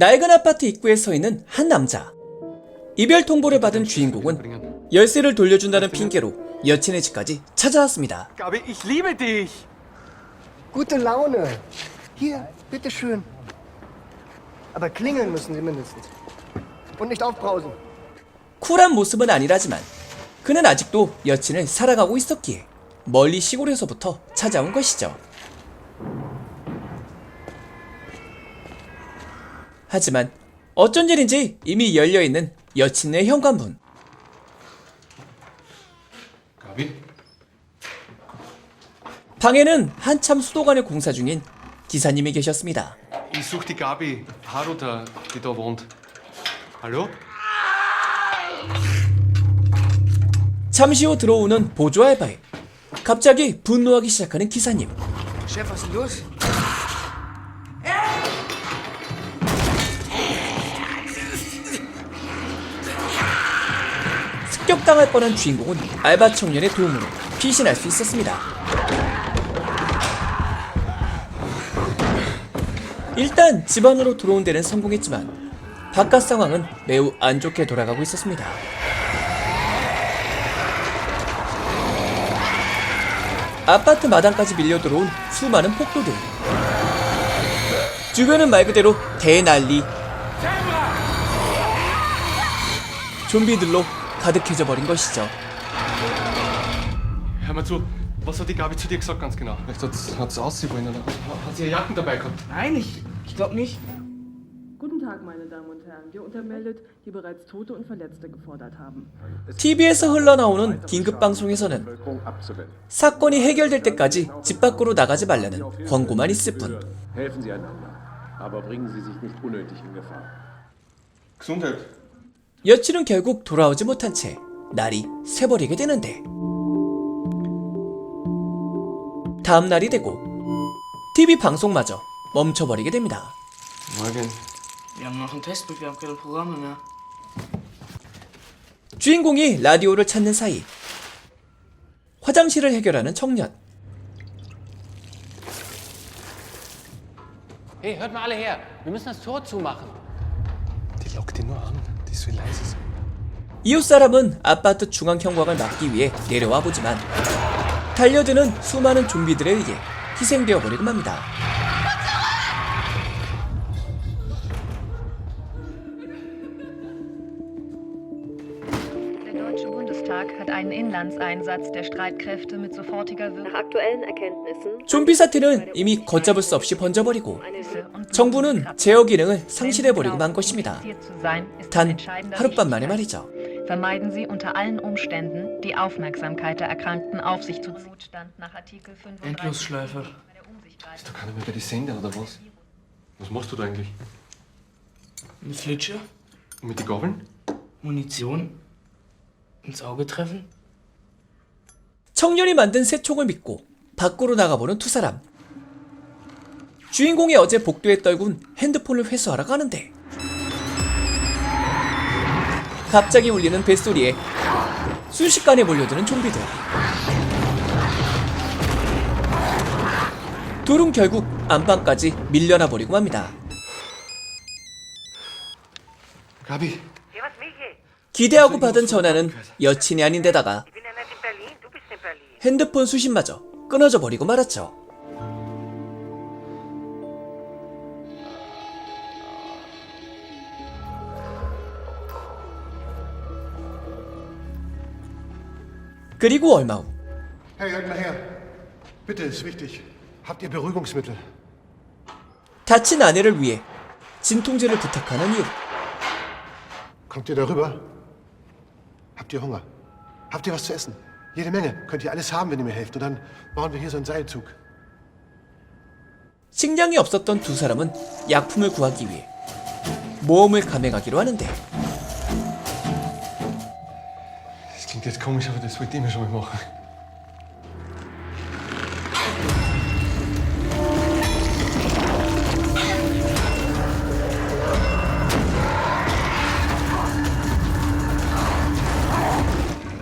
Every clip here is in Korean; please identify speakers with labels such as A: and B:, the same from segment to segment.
A: 낡은 아파트 입구에 서 있는 한 남자. 이별 통보를 받은 주인공은 열쇠를 돌려준다는 핑계로 여친의 집까지 찾아왔습니다.
B: Gabi, ich liebe dich.
C: Gute Laune. Hier, bitteschön. Aber klingeln müssen Sie mindestens. Und nicht aufbrausen.
A: 쿨한 모습은 아니라지만 그는 아직도 여친을 사랑하고 있었기에 멀리 시골에서부터 찾아온 것이죠. 하지만 어쩐 일인지 이미 열려있는 여친의 현관문.
D: Gabi?
A: 방에는 한참 수도관을 공사 중인 기사님이 계셨습니다.
D: Ich suche die Gabi Haruta, die da wohnt. Hallo?
A: 잠시 후 들어오는 보조 알바에 갑자기 분노하기 시작하는 기사님.
C: Chef, was ist los?
A: 습격당할 뻔한 주인공은 알바 청년의 도움으로 피신할 수 있었습니다. 일단 집 안으로 들어온 데는 성공했지만 바깥 상황은 매우 안 좋게 돌아가고 있었습니다. 아파트 마당까지 밀려 들어온 수많은 폭도들. 주변은 말 그대로 대난리. 좀비들로 가득해져 버린 것이죠.
D: Hör mal zu, was hat die Gabi zu dir gesagt ganz genau? Vielleicht hat hat's aussehen wollen oder hat sie ihre Jacken dabei gehabt?
E: Nein, ich, ich glaube nicht.
F: Guten Tag, meine Damen und Herren. Wir untermeldet, die bereits Tote und Verletzte gefordert haben.
A: TV에서 흘러나오는 긴급 방송에서는 사건이 해결될 때까지 집 밖으로 나가지 말라는 권고만 있을 뿐.
G: Helfen Sie einander, aber bringen Sie sich nicht unnötig in Gefahr.
D: Gesundheit.
A: 여친은 결국 돌아오지 못한 채 날이 새버리게 되는데 다음 날이 되고 TV 방송마저 멈춰버리게 됩니다. 주인공이 라디오를 찾는 사이 화장실을 해결하는 청년
H: Hey, hört mal alle her. Wir müssen das Tor zumachen.
A: 이웃 사람은 아파트 중앙 형광을 막기 위해 내려와 보지만 달려드는 수많은 좀비들에 의해 희생되어 버리고 맙니다.
I: einen Inlandseinsatz der Streitkräfte mit sofortiger Wirkung.
F: Nach aktuellen Erkenntnissen
A: 좀비 사태는 이미 걷잡을 수 없이 번져버리고
I: und
A: 정부는 제어 기능을 상실해버리고 만 것입니다.
I: Hier zu sein, ist
A: 단
I: von entscheidender
A: 하룻밤 만에
I: Wichtigkeit.
A: 말이죠.
I: Vermeiden Sie unter allen Umständen, die Aufmerksamkeit der Erkrankten auf sich zu ziehen. Notstand nach Artikel 35
E: Endlosschleife.
D: Ist da keiner mehr bei die Sender oder was? Was machst du da eigentlich?
E: Eine Flitsche,
D: Und mit den Gabeln?
E: Munition, Ins Auge treffen.
A: 청년이 만든 새 총을 믿고 밖으로 나가보는 두 사람. 주인공이 어제 복도에 떨군 핸드폰을 회수하러 가는데 갑자기 울리는 뱃소리에 순식간에 몰려드는 좀비들. 둘은 결국 안방까지 밀려나 버리고 맙니다.
D: Gabi,
A: 기대하고 받은 전화는 여친이 아닌데다가 핸드폰 수신마저 끊어져 버리고 말았죠. 그리고 얼마 후
J: Hey, mal her. Bitte, ist wichtig. Habt ihr Beruhigungsmittel?
A: 다친 아내를 위해 진통제를 부탁하는 이유.
J: Kommt ihr darüber? Habt ihr Hunger? Habt ihr was zu essen? Jede Menge. Könnt ihr alles haben, wenn ihr mir helft. Und dann bauen wir hier so einen Seilzug.
A: 식량이 없었던 두 사람은 약품을 구하기 위해 모험을 감행하기로 하는데
D: das klingt jetzt komisch, aber das wollte ich immer schon mal machen.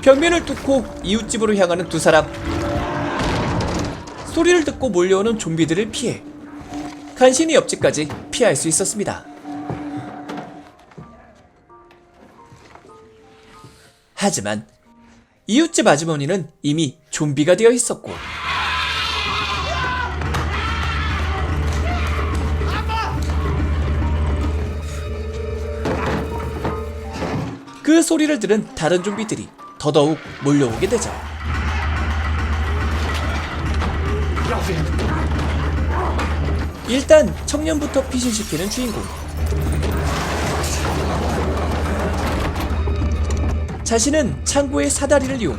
A: 경비를 뚫고 이웃집으로 향하는 두 사람. 소리를 듣고 몰려오는 좀비들을 피해 간신히 옆집까지 피할 수 있었습니다. 하지만 이웃집 아주머니는 이미 좀비가 되어 있었고 그 소리를 들은 다른 좀비들이 더더욱 몰려오게 되죠. 일단 청년부터 피신시키는 주인공. 자신은 창고의 사다리를 이용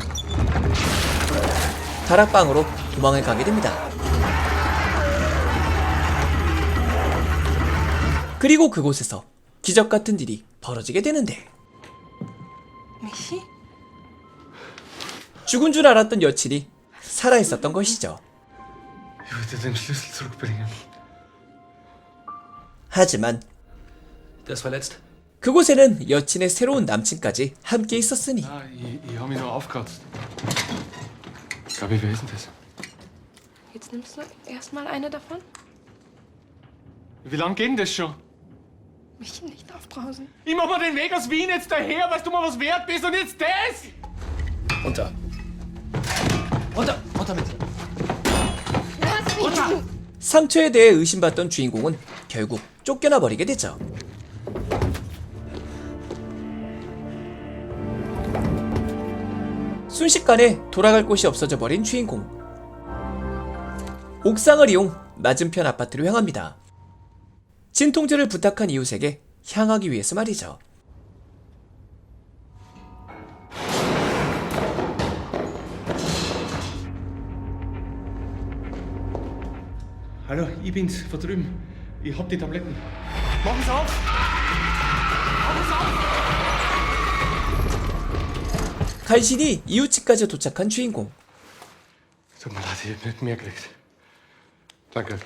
A: 다락방으로 도망을 가게 됩니다. 그리고 그곳에서 기적 같은 일이 벌어지게 되는데
B: Michi?
A: 죽은 줄 알았던 여친이 살아 있었던 것이죠. 하지만
D: Der ist verletzt.
A: 그곳에는 여친의 새로운 남친까지 함께 있었으니
D: Ah, ich, ich habe mich nur aufgekratzt. Gabi, wer ist denn das?
B: Jetzt nimmst du erstmal eine davon?
D: Wie lange geht denn das schon?
B: Michi, nicht aufbrausen.
D: Ich mach mal den Weg aus Wien jetzt daher, weißt du mal, was wert bist und jetzt das?
H: Runter. Runter, runter mit.
A: 상처에 대해 의심받던 주인공은 결국 쫓겨나 버리게 되죠. 순식간에 돌아갈 곳이 없어져 버린 주인공. 옥상을 이용 맞은편 아파트로 향합니다. 진통제를 부탁한 이웃에게 향하기 위해서 말이죠.
D: Hallo, ich bin's, von drüben. Ich hab die Tabletten. Machen's auf!
A: 간신히 이웃집까지 도착한 주인공.
D: Tut mir leid, ich hab nicht mehr gekriegt. Danke.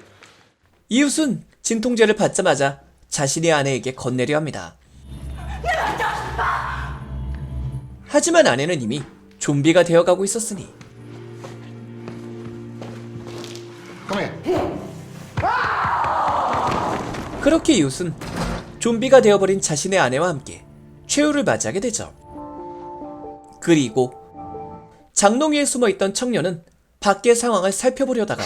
A: 이웃은 진통제를 받자마자 자신의 아내에게 건네려 합니다. 하지만 아내는 이미 좀비가 되어가고 있었으니
J: Komm her.
A: 그렇게 이웃은 좀비가 되어버린 자신의 아내와 함께 최후를 맞이하게 되죠. 그리고 장롱 위에 숨어있던 청년은 밖의 상황을 살펴보려다가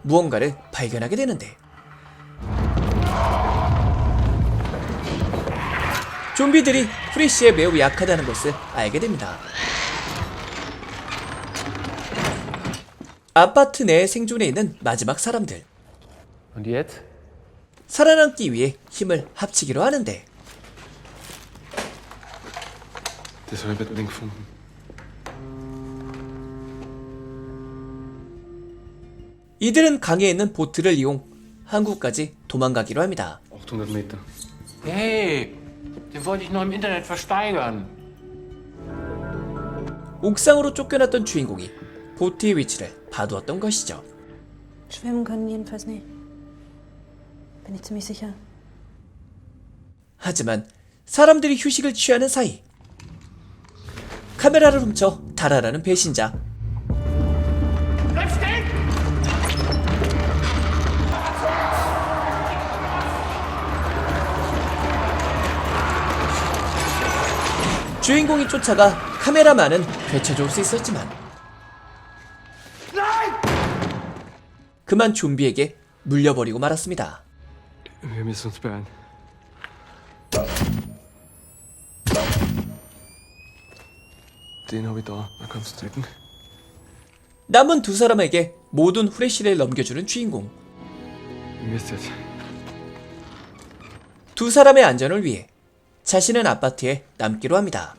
A: 무언가를 발견하게 되는데 좀비들이 프리시에 매우 약하다는 것을 알게 됩니다. 아파트 내 생존해 있는 마지막 사람들.
G: Und jetzt?
A: 살아남기 위해 힘을 합치기로 하는데. 이들은 강에 있는 보트를 이용 항구까지 도망가기로 합니다.
D: 800 Meter.
H: Hey, den wollte ich noch im Internet versteigern.
A: 옥상으로 쫓겨났던 주인공이 보트의 위치를 봐두었던 것이죠.
B: Schwimmen können jedenfalls nicht. Bin ich ziemlich sicher.
A: 하지만 사람들이 휴식을 취하는 사이 카메라를 훔쳐 달아나는 배신자! 주인공이 쫓아가 카메라만은 되찾아올 수 있었지만 그만 좀비에게 물려버리고 말았습니다.
D: Wir müssen uns beeilen. Den habe ich da. Da kannst du drücken.
A: 남은 두 사람에게 모든 후레쉬를 넘겨주는 주인공. 두 사람의 안전을 위해 자신은 아파트에 남기로 합니다.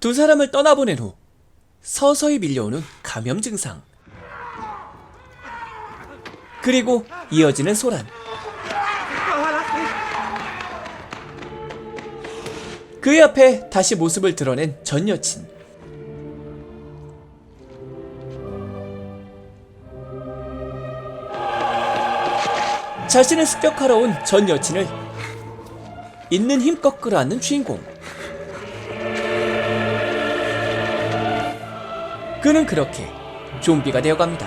A: 두 사람을 떠나보낸 후 서서히 밀려오는 감염 증상. 그리고 이어지는 소란. 그의 앞에 다시 모습을 드러낸 전 여친. 자신을 습격하러 온 전 여친을 있는 힘껏 끌어안는 주인공. 그는 그렇게 좀비가 되어갑니다.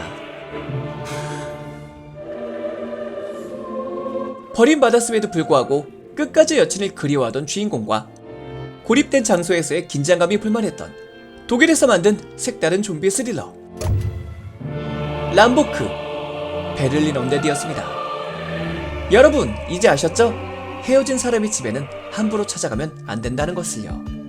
A: 버림받았음에도 불구하고 끝까지 여친을 그리워하던 주인공과 고립된 장소에서의 긴장감이 불만했던 독일에서 만든 색다른 좀비 스릴러 람보크 베를린 언데드였습니다. 여러분 이제 아셨죠? 헤어진 사람의 집에는 함부로 찾아가면 안 된다는 것을요.